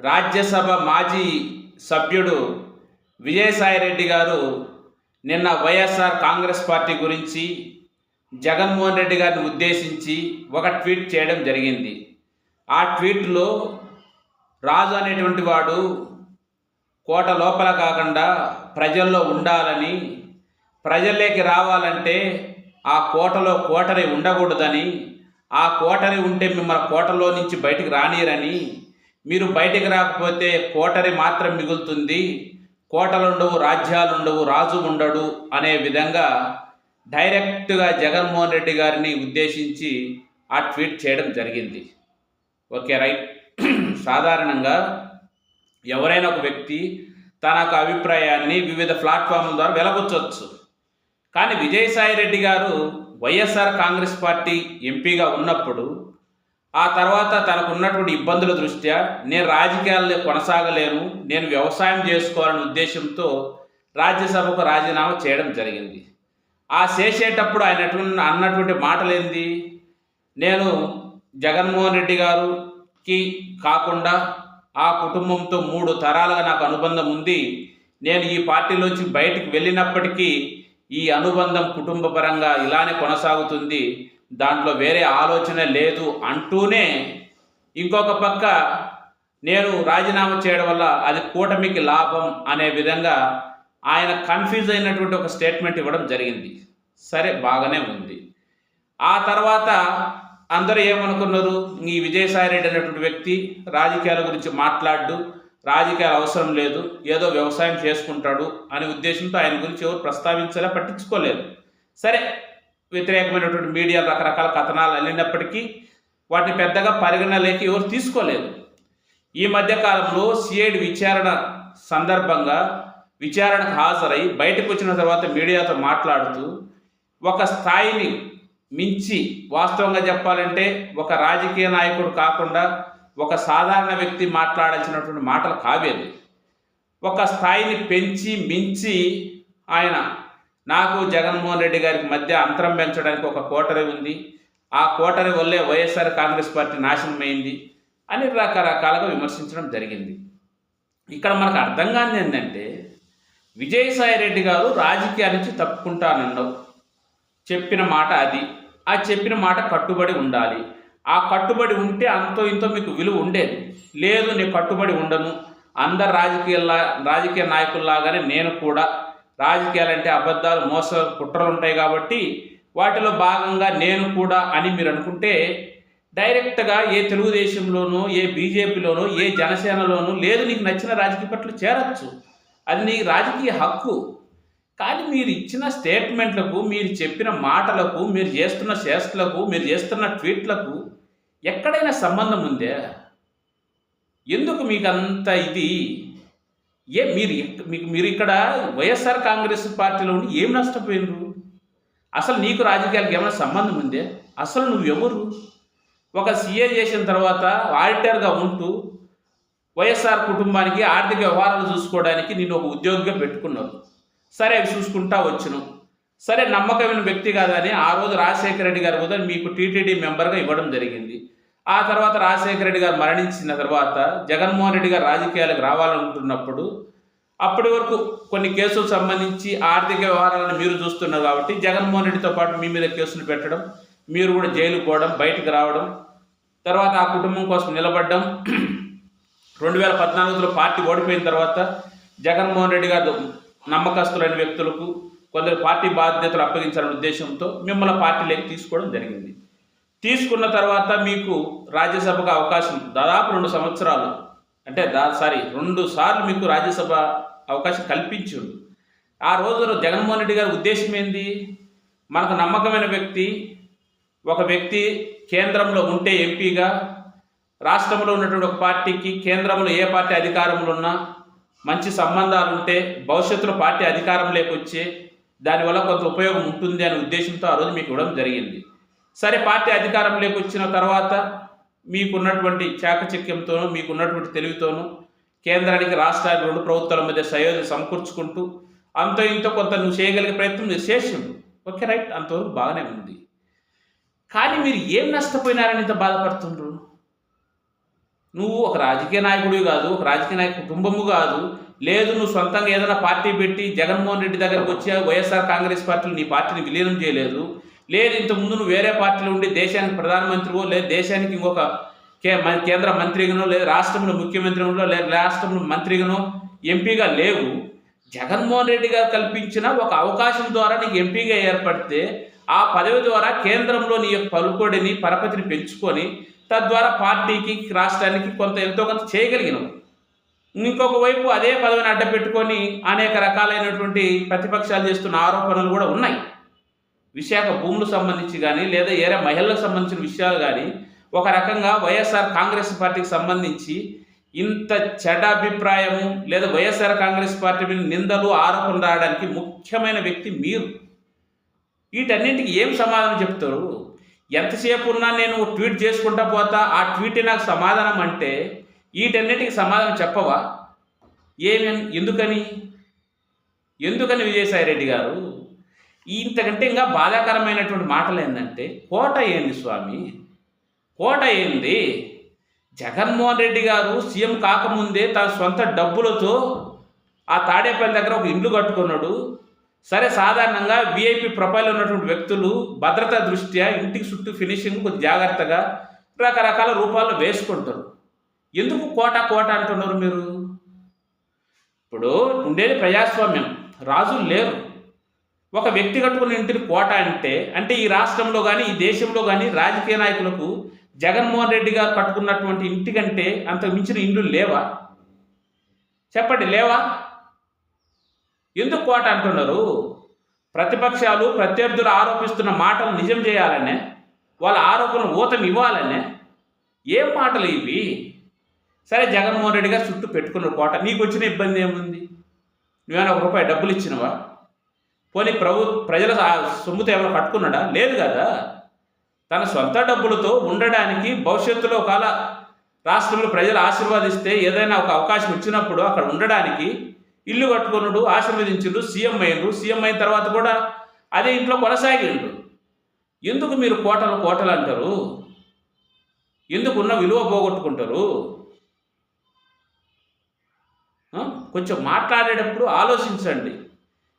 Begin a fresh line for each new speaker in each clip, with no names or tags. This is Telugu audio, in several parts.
రాజ్యసభ మాజీ సభ్యుడు విజయసాయిరెడ్డి గారు నిన్న వైఎస్ఆర్ కాంగ్రెస్ పార్టీ గురించి జగన్మోహన్ రెడ్డి గారిని ఉద్దేశించి ఒక ట్వీట్ చేయడం జరిగింది. ఆ ట్వీట్లో రాజు అనేటువంటి వాడు కోట లోపల కాకుండా ప్రజల్లో ఉండాలని ప్రజల్లోకి రావాలంటే ఆ కోటలో కోటరి ఉండకూడదని ఆ కోటరి ఉంటే మిమ్మల్ని కోటలో నుంచి బయటికి రానిరని మీరు బయటికి రాకపోతే కోటరి మాత్రం మిగులుతుంది. కోటలు ఉండవు రాజ్యాలు ఉండవు రాజు ఉండడు అనే విధంగా డైరెక్ట్గా జగన్మోహన్ రెడ్డి గారిని ఉద్దేశించి ఆ ట్వీట్ చేయడం జరిగింది. Okay right. సాధారణంగా ఎవరైనా ఒక వ్యక్తి తన యొక్క అభిప్రాయాన్ని వివిధ ప్లాట్ఫామ్ల ద్వారా వెలగొచ్చవచ్చు కానీ విజయసాయి రెడ్డి గారు వైఎస్ఆర్ కాంగ్రెస్ పార్టీ ఎంపీగా ఉన్నప్పుడు ఆ తర్వాత తనకున్నటువంటి ఇబ్బందుల దృష్ట్యా నేను రాజకీయాల్లో కొనసాగలేను నేను వ్యవసాయం చేసుకోవాలనే ఉద్దేశంతో రాజ్యసభకు రాజీనామా చేయడం జరిగింది. ఆ చేసేటప్పుడు ఆయన అన్నటువంటి మాటలేంది? నేను జగన్మోహన్ రెడ్డి గారుకి కాకుండా ఆ కుటుంబంతో మూడు తరాలుగా నాకు అనుబంధం ఉంది. నేను ఈ పార్టీలోంచి బయటికి వెళ్ళినప్పటికీ ఈ అనుబంధం కుటుంబ పరంగా ఇలానే కొనసాగుతుంది. దాంట్లో వేరే ఆలోచన లేదు అంటూనే ఇంకొక పక్క నేను రాజీనామా చేయడం వల్ల అది కూటమికి లాభం అనే విధంగా ఆయన కన్ఫ్యూజ్ అయినటువంటి ఒక స్టేట్మెంట్ ఇవ్వడం జరిగింది. సరే బాగానే ఉంది. ఆ తర్వాత అందరూ ఏమనుకున్నారు? ఈ విజయసాయి రెడ్డి అనేటువంటి వ్యక్తి రాజకీయాల గురించి మాట్లాడు రాజకీయాలు అవసరం లేదు ఏదో వ్యవసాయం చేసుకుంటాడు అనే ఉద్దేశంతో ఆయన గురించి ఎవరు ప్రస్తావించేలా పట్టించుకోలేదు. సరే వ్యతిరేకమైనటువంటి మీడియా రకరకాల కథనాలు అల్లినప్పటికీ వాటిని పెద్దగా పరిగణలోకి ఎవరు తీసుకోలేదు. ఈ మధ్య కాలంలో సిఐడి విచారణ సందర్భంగా విచారణకు హాజరై బయటకు వచ్చిన తర్వాత మీడియాతో మాట్లాడుతూ ఒక స్థాయిని మించి వాస్తవంగా చెప్పాలంటే ఒక రాజకీయ నాయకుడు కాకుండా ఒక సాధారణ వ్యక్తి మాట్లాడాల్సినటువంటి మాటలు కావేది? ఒక స్థాయిని పెంచి మించి ఆయన నాకు జగన్మోహన్ రెడ్డి గారికి మధ్య అంతరం పెంచడానికి ఒక కోటరి ఉంది. ఆ కోటరి వల్లే వైఎస్ఆర్ కాంగ్రెస్ పార్టీ నాశనమైంది అని రకరకాలుగా విమర్శించడం జరిగింది. ఇక్కడ మనకు అర్థం కానిది ఏంటంటే విజయసాయి రెడ్డి గారు రాజకీయాల నుంచి తప్పుకుంటానన్నావు. చెప్పిన మాట అది. ఆ చెప్పిన మాట కట్టుబడి ఉండాలి. ఆ కట్టుబడి ఉంటే అంతో ఇంతో మీకు విలువ ఉండేది. లేదు నేను కట్టుబడి ఉండను. అందరు రాజకీయ రాజకీయ నాయకుల్లాగానే నేను కూడా రాజకీయాలంటే అబద్ధాలు మోస కుట్రలు ఉంటాయి కాబట్టి వాటిలో భాగంగా నేను కూడా అని మీరు అనుకుంటే డైరెక్ట్గా ఏ తెలుగుదేశంలోనూ ఏ బీజేపీలోనూ ఏ జనసేనలోనూ లేదు నీకు నచ్చిన రాజకీయ పట్ల చేరచ్చు. అది నీ రాజకీయ హక్కు. కానీ మీరు ఇచ్చిన స్టేట్మెంట్లకు మీరు చెప్పిన మాటలకు మీరు చేస్తున్న చేష్టలకు మీరు చేస్తున్న ట్వీట్లకు ఎక్కడైనా సంబంధం ఉందే? ఎందుకు మీకు అంత ఇది? ఏ మీరు మీకు మీరు ఇక్కడ వైఎస్ఆర్ కాంగ్రెస్ పార్టీలో ఉండి ఏం నష్టపోయినరు? అసలు నీకు రాజకీయాలకు ఏమైనా సంబంధం ఉందే? అసలు నువ్వెవరు ఒక సీఏ చేసిన తర్వాత ఆడిటర్గా ఉంటూ వైఎస్ఆర్ కుటుంబానికి ఆర్థిక వ్యవహారాలు చూసుకోవడానికి నేను ఒక ఉద్యోగిగా పెట్టుకున్నాను సరే అవి చూసుకుంటా వచ్చును. సరే నమ్మకమైన వ్యక్తి కాదని ఆ రోజు రాజశేఖర రెడ్డి గారు కూడా మీకు టీటీడీ మెంబర్గా ఇవ్వడం జరిగింది. ఆ తర్వాత రాజశేఖర రెడ్డి గారు మరణించిన తర్వాత జగన్మోహన్ రెడ్డి గారు రాజకీయాలకు రావాలనుకుంటున్నప్పుడు అప్పటి వరకు కొన్ని కేసులకు సంబంధించి ఆర్థిక వ్యవహారాలను మీరు చూస్తున్నారు కాబట్టి జగన్మోహన్ రెడ్డితో పాటు మీ మీద కేసులు పెట్టడం మీరు కూడా జైలు పోవడం బయటకు రావడం తర్వాత ఆ కుటుంబం కోసం నిలబడడం. రెండు వేల పద్నాలుగులో పార్టీ ఓడిపోయిన తర్వాత జగన్మోహన్ రెడ్డి గారు నమ్మకస్తులైన వ్యక్తులకు కొందరు పార్టీ బాధ్యతలు అప్పగించాలనే ఉద్దేశంతో మిమ్మల్ని పార్టీలోకి తీసుకోవడం జరిగింది. తీసుకున్న తర్వాత మీకు రాజ్యసభకు అవకాశం దాదాపు రెండు సంవత్సరాలు. అంటే దా సారీ రెండు సార్లు మీకు రాజ్యసభ అవకాశం కల్పించుడు. ఆ రోజున జగన్మోహన్ రెడ్డి గారి ఉద్దేశం ఏంది? మనకు నమ్మకమైన వ్యక్తి ఒక వ్యక్తి కేంద్రంలో ఉంటే ఎంపీగా రాష్ట్రంలో ఉన్నటువంటి ఒక పార్టీకి కేంద్రంలో ఏ పార్టీ అధికారంలో ఉన్నా మంచి సంబంధాలు ఉంటే భవిష్యత్తులో పార్టీ అధికారం వచ్చే దానివల్ల కొంత ఉపయోగం ఉంటుంది అనే ఉద్దేశంతో ఆ రోజు మీకు ఇవ్వడం జరిగింది. సరే పార్టీ అధికారంలోకి వచ్చిన తర్వాత మీకున్నటువంటి చాకచక్యంతోనూ మీకున్నటువంటి తెలివితోనూ కేంద్రానికి రాష్ట్రానికి రెండు ప్రభుత్వాల మధ్య సయోధ సమకూర్చుకుంటూ అంత ఇంత కొంత నువ్వు చేయగలిగే ప్రయత్నం చేసిండు ఓకే రైట్. అంతవరకు బాగానే ఉంది. కానీ మీరు ఏం నష్టపోయినారని ఇంత బాధపడుతుండ్రు? నువ్వు ఒక రాజకీయ నాయకుడివి కాదు ఒక రాజకీయ నాయక కుటుంబము కాదు. లేదు నువ్వు సొంతంగా ఏదైనా పార్టీ పెట్టి జగన్మోహన్ రెడ్డి దగ్గరకు వచ్చి వైఎస్ఆర్ కాంగ్రెస్ పార్టీలు నీ పార్టీని విలీనం చేయలేదు. లేదు ఇంతకుముందు నువ్వు వేరే పార్టీలో ఉండి దేశానికి ప్రధానమంత్రివో లేదు దేశానికి ఇంకొక కే కేంద్ర మంత్రిగానో లేదు రాష్ట్రంలో ముఖ్యమంత్రిగానో లేదు రాష్ట్రంలో మంత్రిగానో ఎంపీగా లేవు. జగన్మోహన్ రెడ్డి గారు కల్పించిన ఒక అవకాశం ద్వారా నీకు ఎంపీగా ఏర్పడితే ఆ పదవి ద్వారా కేంద్రంలో నీ యొక్క పలుకొడిని పరపతిని పెంచుకొని తద్వారా పార్టీకి రాష్ట్రానికి కొంత ఎంతో కొంత చేయగలిగినావు. ఇంకొక వైపు అదే పదవిని అడ్డపెట్టుకొని అనేక రకాలైనటువంటి ప్రతిపక్షాలు చేస్తున్న ఆరోపణలు కూడా ఉన్నాయి. విశాఖ భూములకు సంబంధించి కానీ లేదా ఏరే మహిళలకు సంబంధించిన విషయాలు కానీ ఒక రకంగా వైఎస్ఆర్ కాంగ్రెస్ పార్టీకి సంబంధించి ఇంత చెడ్డ అభిప్రాయము లేదా వైఎస్ఆర్ కాంగ్రెస్ పార్టీ మీద నిందలు ఆరోపణలు రావడానికి ముఖ్యమైన వ్యక్తి మీరు. వీటన్నింటికి ఏం సమాధానం చెప్తారు? ఎంతసేపు ఉన్నా నేను ట్వీట్ చేసుకుంటా పోతా ఆ ట్వీట్ నాకు సమాధానం అంటే వీటన్నిటికి సమాధానం చెప్పవా? ఏమేమి ఎందుకని? ఎందుకని విజయసాయి రెడ్డి గారు? ఇంతకంటే ఇంకా బాధాకరమైనటువంటి మాటలు ఏంటంటే కోట ఏంది స్వామి? కోట ఏంది? జగన్మోహన్ రెడ్డి గారు సీఎం కాకముందే తన సొంత డబ్బులతో ఆ తాడేపల్లి దగ్గర ఒక ఇల్లు కట్టుకున్నాడు. సరే సాధారణంగా విఐపి ప్రొఫైల్ ఉన్నటువంటి వ్యక్తులు భద్రతా దృష్ట్యా ఇంటికి చుట్టూ ఫినిషింగ్ కొద్ది జాగ్రత్తగా రకరకాల రూపాల్లో వేసుకుంటారు. ఎందుకు కోట కోట అంటున్నారు మీరు? ఇప్పుడు ఉండేది ప్రజాస్వామ్యం. రాజులు లేరు. ఒక వ్యక్తి కట్టుకున్న ఇంటిని కోట అంటే అంటే ఈ రాష్ట్రంలో కానీ ఈ దేశంలో కానీ రాజకీయ నాయకులకు జగన్మోహన్ రెడ్డి గారు కట్టుకున్నటువంటి ఇంటి కంటే అంత మించిన ఇండ్లు లేవా? చెప్పండి లేవా? ఎందుకు కోట అంటున్నారు? ప్రతిపక్షాలు ప్రత్యర్థులు ఆరోపిస్తున్న మాటలు నిజం చేయాలనే వాళ్ళ ఆరోపణలు ఊతం ఇవ్వాలనే ఏం మాటలు ఇవి? సరే జగన్మోహన్ రెడ్డి గారు చుట్టూ పెట్టుకున్న కోట నీకు వచ్చిన ఇబ్బంది ఏముంది? నువ్వేమైనా ఒక రూపాయి డబ్బులు ఇచ్చినవా? పోనీ ప్రభు ప్రజల సొమ్ముతో ఏమైనా కట్టుకున్నాడా? లేదు కదా. తన సొంత డబ్బులతో ఉండడానికి భవిష్యత్తులో ఒకవేళ రాష్ట్రంలో ప్రజలు ఆశీర్వాదిస్తే ఏదైనా ఒక అవకాశం ఇచ్చినప్పుడు అక్కడ ఉండడానికి ఇల్లు కట్టుకున్నాడు ఆశీర్వదించుడు సీఎం అయ్యిండు. సీఎం అయిన తర్వాత కూడా అదే ఇంట్లో కొనసాగిండు. ఎందుకు మీరు కోటలు కోటలు అంటారు? ఎందుకు ఉన్న విలువ పోగొట్టుకుంటారు? కొంచెం మాట్లాడేటప్పుడు ఆలోచించండి.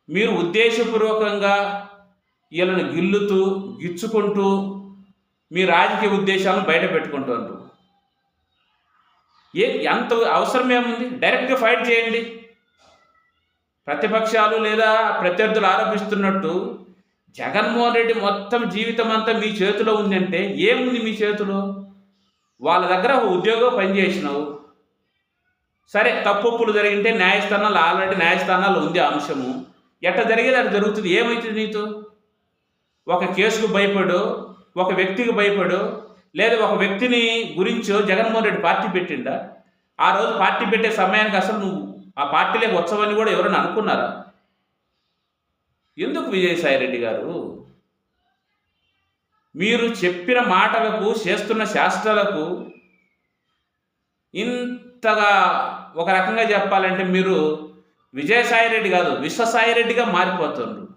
మీరు ఉద్దేశపూర్వకంగా వీళ్ళని గిల్లుతూ గిచ్చుకుంటూ మీ రాజకీయ ఉద్దేశాలను బయట పెట్టుకుంటున్నారు. ఏ ఎంత అవసరం ఏముంది? డైరెక్ట్గా ఫైట్ చేయండి. ప్రతిపక్షాలు లేదా ప్రత్యర్థులు ఆరోపిస్తున్నట్టు జగన్మోహన్ రెడ్డి మొత్తం జీవితం అంతా మీ చేతిలో ఉందంటే ఏముంది మీ చేతిలో? వాళ్ళ దగ్గర ఒక ఉద్యోగం పనిచేసినావు. సరే తప్పులు జరిగింటే న్యాయస్థానాలు ఆల్రెడీ న్యాయస్థానాలు ఉంది అంశము. ఎట్ట జరిగేది? అట్లా జరుగుతుంది. ఏమవుతుంది నీతో? ఒక కేసుకు భయపడు ఒక వ్యక్తికి భయపడు లేదా ఒక వ్యక్తిని గురించో జగన్మోహన్ రెడ్డి పార్టీ పెట్టిండా? ఆ రోజు పార్టీ పెట్టే సమయానికి అసలు నువ్వు ఆ పార్టీలోకి వచ్చవని కూడా ఎవరైనా అనుకున్నారా? ఎందుకు విజయసాయి రెడ్డి గారు? మీరు చెప్పిన మాటలకు చేస్తున్న శాస్త్రాలకు ఇంతగా ఒక రకంగా చెప్పాలంటే మీరు విజయసాయిరెడ్డి కాదు విశ్వసాయి రెడ్డిగా మారిపోతుండ్రు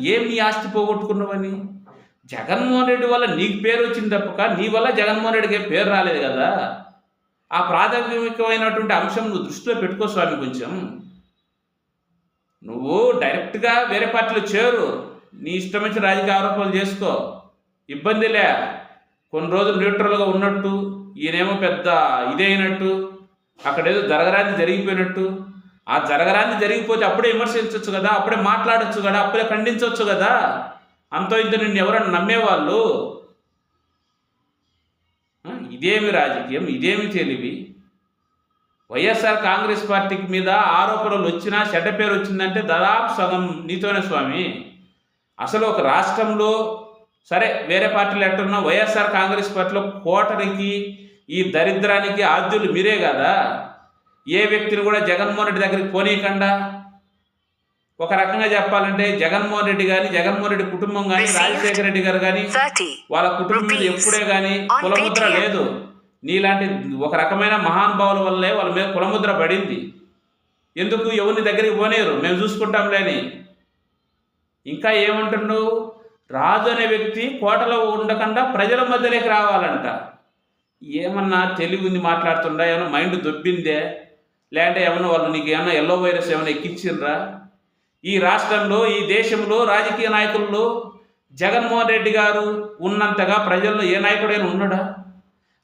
ఏం నీ ఆస్తి పోగొట్టుకున్నావని? జగన్మోహన్ రెడ్డి వల్ల నీకు పేరు వచ్చింది తప్పక నీ వల్ల జగన్మోహన్ రెడ్డికి ఏం పేరు రాలేదు కదా? ఆ ప్రాథమికమైనటువంటి అంశం నువ్వు దృష్టిలో పెట్టుకో స్వామి కొంచెం. నువ్వు డైరెక్ట్గా వేరే పార్టీలో చేరు. నీ ఇష్టం వచ్చిన రాజకీయ ఆరోపణలు చేసుకో. ఇబ్బందిలే కొన్ని రోజులు న్యూట్రల్గా ఉన్నట్టు ఈయనేమో పెద్ద ఇదే అయినట్టు అక్కడేదో జరగరాని జరిగిపోయినట్టు. ఆ జరగరాని జరిగిపోతే అప్పుడే విమర్శించవచ్చు కదా అప్పుడే మాట్లాడొచ్చు కదా అప్పుడే ఖండించవచ్చు కదా. అంతో ఇంత నిన్ను ఎవరన్నా నమ్మేవాళ్ళు? ఇదేమి రాజకీయం ఇదేమి తెలివి? వైఎస్ఆర్ కాంగ్రెస్ పార్టీకి మీద ఆరోపణలు వచ్చినా చెడ్డ పేరు వచ్చిందంటే దాదాపు సగం నీతోనే స్వామి. అసలు ఒక రాష్ట్రంలో సరే వేరే పార్టీలు ఎట్టున్నా వైఎస్ఆర్ కాంగ్రెస్ పార్టీలో కోటరికి ఈ దరిద్రానికి ఆద్యులు మీరే కదా? ఏ వ్యక్తిని కూడా జగన్మోహన్ రెడ్డి దగ్గరికి పోనీయకుండా? ఒక రకంగా చెప్పాలంటే జగన్మోహన్ రెడ్డి కానీ జగన్మోహన్ రెడ్డి కుటుంబం కానీ రాజశేఖర రెడ్డి గారు కానీ
30.
వాళ్ళ కుటుంబం ఎప్పుడే కానీ కులముద్ర. లేదు. నీలాంటి ఒక రకమైన మహానుభావుల వల్లే వాళ్ళ మీద కులముద్ర పడింది. ఎందుకు? ఎవరిని దగ్గరికి పోనేరు మేము చూసుకుంటాంలే అని ఇంకా ఏమంటున్నావు? రాజు అనే వ్యక్తి కోటలో ఉండకుండా ప్రజల మధ్యలోకి రావాలంట. ఏమన్నా తెలివి ఉంది మాట్లాడుతుండా ఏమన్నా మైండ్ దొబ్బిందే లేదంటే ఏమన్నా వాళ్ళు నీకు ఏమన్నా ఎల్లో వైరస్ ఏమైనా ఎక్కించిండ్రా? ఈ రాష్ట్రంలో ఈ దేశంలో రాజకీయ నాయకుల్లో జగన్మోహన్ రెడ్డి గారు ఉన్నంతగా ప్రజల్లో ఏ నాయకుడైనా ఉన్నాడా?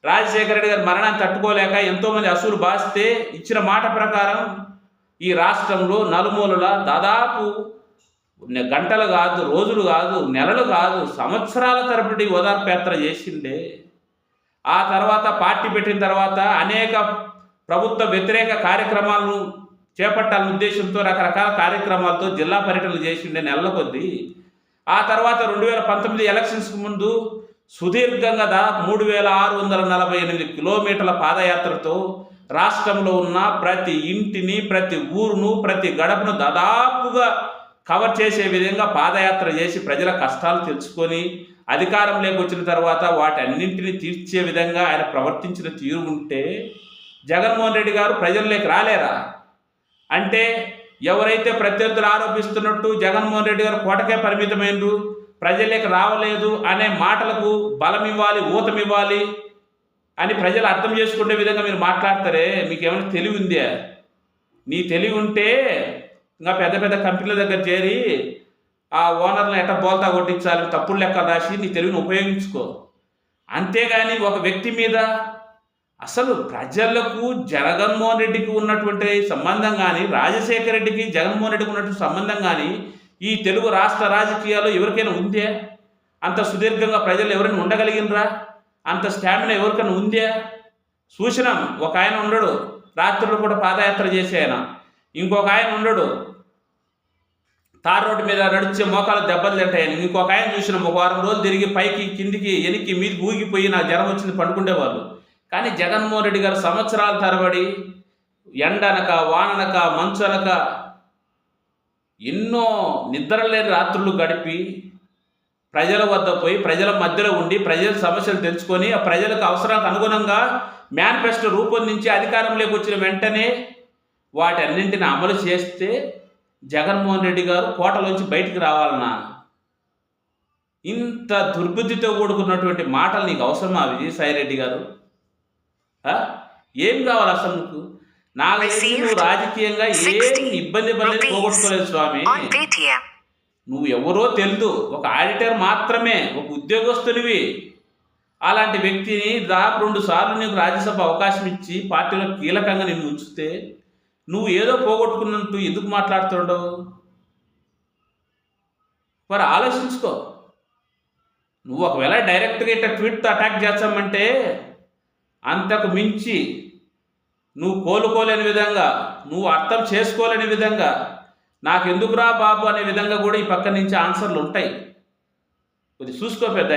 రాజశేఖర రెడ్డి గారి మరణాన్ని తట్టుకోలేక ఎంతోమంది అసూలు బాస్తే ఇచ్చిన మాట ప్రకారం ఈ రాష్ట్రంలో నలుమూలల దాదాపు గంటలు కాదు రోజులు కాదు నెలలు కాదు సంవత్సరాల తరబడి ఓదార్పు యాత్ర చేసిండే. ఆ తర్వాత పార్టీ పెట్టిన తర్వాత అనేక ప్రభుత్వ వ్యతిరేక కార్యక్రమాలను చేపట్టాలనే ఉద్దేశంతో రకరకాల కార్యక్రమాలతో జిల్లా పర్యటనలు చేసిండే నెలల కొద్దీ. ఆ తర్వాత రెండు వేల పంతొమ్మిది ఎలక్షన్స్కి ముందు సుదీర్ఘంగా దాదాపు మూడు వేల ఆరు వందల నలభై ఎనిమిది కిలోమీటర్ల పాదయాత్రతో రాష్ట్రంలో ఉన్న ప్రతి ఇంటిని ప్రతి ఊరును ప్రతి గడపను దాదాపుగా కవర్ చేసే విధంగా పాదయాత్ర చేసి ప్రజల కష్టాలు తెలుసుకొని అధికారంలోకి వచ్చిన తర్వాత వాటన్నింటినీ తీర్చే విధంగా ఆయన ప్రవర్తించిన తీరు ఉంటే జగన్మోహన్ రెడ్డి గారు ప్రజల్లోకి రాలేరా? అంటే ఎవరైతే ప్రత్యర్థులు ఆరోపిస్తున్నట్టు జగన్మోహన్ రెడ్డి గారు కోటకే పరిమితమైనరు ప్రజల్లోకి రావలేదు అనే మాటలకు బలం ఇవ్వాలి ఊతం ఇవ్వాలి అని ప్రజలు అర్థం చేసుకునే విధంగా మీరు మాట్లాడతారే? మీకు ఏమైనా తెలివి ఉందే? నీ తెలివి ఉంటే ఇంకా పెద్ద పెద్ద కంపెనీల దగ్గర చేరి ఆ ఓనర్ని ఎట బోల్తా కొట్టించాలి తప్పుడు లెక్క రాసి నీ తెలివిని ఉపయోగించుకో. అంతేగాని ఒక వ్యక్తి మీద అసలు ప్రజలకు జగన్మోహన్ రెడ్డికి ఉన్నటువంటి సంబంధం కానీ రాజశేఖర రెడ్డికి జగన్మోహన్ రెడ్డికి ఉన్నటువంటి సంబంధం కానీ ఈ తెలుగు రాష్ట్ర రాజకీయాల్లో ఎవరికైనా ఉందే? అంత సుదీర్ఘంగా ప్రజలు ఎవరైనా ఉండగలిగినరా? అంత స్టామినా ఎవరికైనా ఉందే? చూసినాం. ఒక ఆయన ఉండడు. రాత్రులు కూడా పాదయాత్ర చేసే ఆయన. ఇంకొక ఆయన ఉండడు. తార్ రోడ్డు మీద నడిచే మోకాలు దెబ్బలు తింటాయని. ఇంకొక ఆయన చూసిన ఒక వారం రోజులు తిరిగి పైకి కిందికి ఎనికి మీది ఊగిపోయి నా జ్వరం వచ్చింది పండుకుండేవారు కానీ జగన్మోహన్ రెడ్డి గారు సంవత్సరాల తరబడి ఎండనక వాననక మంచనక ఎన్నో నిద్రలేని రాత్రులు గడిపి ప్రజల వద్ద పోయి ప్రజల మధ్యలో ఉండి ప్రజల సమస్యలు తెలుసుకొని ఆ ప్రజలకు అవసరాలకు అనుగుణంగా మేనిఫెస్టో రూపొందించి అధికారంలోకి వచ్చిన వెంటనే వాటన్నింటిని అమలు చేస్తే జగన్మోహన్ రెడ్డి గారు కోటలోంచి బయటికి రావాలన్నా ఇంత దుర్బుద్ధితో కూడుకున్నటువంటి మాటలు నీకు అవసరమా విజయసాయి రెడ్డి గారు? ఏం కావాలి అసలు నీకు తెలిసి నువ్వు రాజకీయంగా ఏం ఇబ్బంది పడలేదు పోగొట్టుకోలేదు స్వామి. నువ్వు ఎవరో తెలుదు. ఒక ఆడిటర్ మాత్రమే ఒక ఉద్యోగస్తునివి. అలాంటి వ్యక్తిని దాదాపు రెండు సార్లు నీకు రాజ్యసభ అవకాశం ఇచ్చి పార్టీలో కీలకంగా నిన్ను ఉంచితే నువ్వు ఏదో పోగొట్టుకున్నట్టు ఎందుకు మాట్లాడుతుండవు? మరి ఆలోచించుకో. నువ్వు ఒకవేళ డైరెక్ట్గా ఇట్లా ట్వీట్తో అటాక్ చేస్తామంటే అంతకు మించి నువ్వు కోలుకోలేని విధంగా నువ్వు అర్థం చేసుకోలేని విధంగా నాకెందుకురా బాబు అనే విధంగా కూడా ఈ పక్క నుంచి ఆన్సర్లు ఉంటాయి. కొద్ది చూసుకో పెద్ద